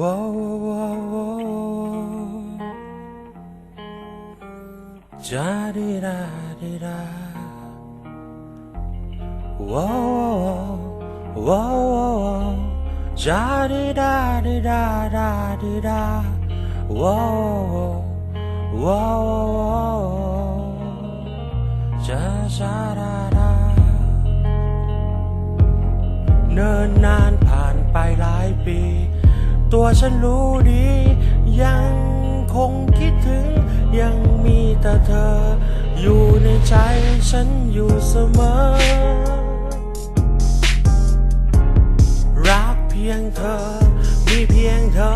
ว้าวว้าวว้าวจาดีดาดีดาว้าวว้าวว้าวจาดีดาดีดาดาดีดาว้าวว้าวว้าวจาจาดาดาเนิ่นนานผ่านไปหลายปี ตัวฉันรู้ดี ยังคงคิดถึง ยังมีแต่เธอ อยู่ในใจฉันอยู่เสมอ รักเพียงเธอ มีเพียงเธอ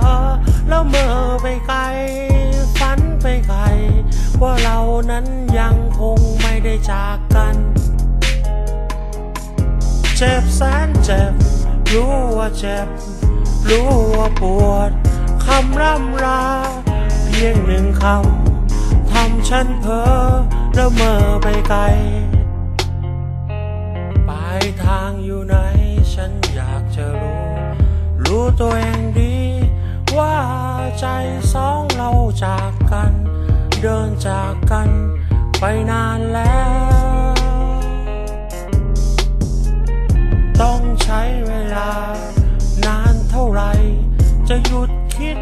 แล้วเมื่อไปไกล ฝันไปไกล ว่าเรานั้นยังคงไม่ได้จากกันเจ็บแสนเจ็บรู้ว่าเจ็บ รู้ว่าปวดคำร่ำลาเพียงหนึ่งคำทำฉันเพ้อแล้วเมื่อไปไกล ปลายทางอยู่ไหนฉันอยากจะรู้ รู้ตัวเองดีว่าใจสองเราจากกัน เดินจากกันไปนานแล้ว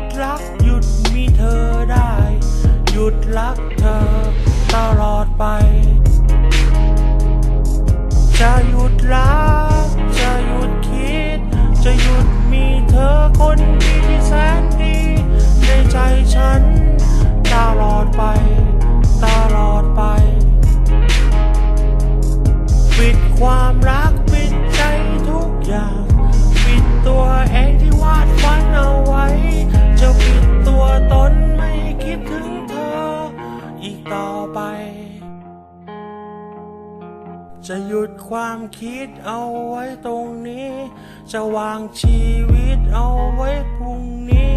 ดรักหยุดมีเธอได้ หยุดรักเธอตลอดไป จะหยุดรัก จะหยุดคิด จะหยุดมีเธอคนดีที่แสนดีในใจ ไป จะหยุดความคิดเอาไว้ตรงนี้ จะวางชีวิตเอาไว้พรุ่งนี้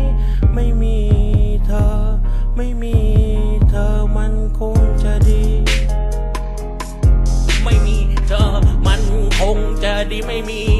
ไม่มีเธอ ไม่มีเธอมันคงจะดี ไม่มีเธอมันคงจะดีไม่มี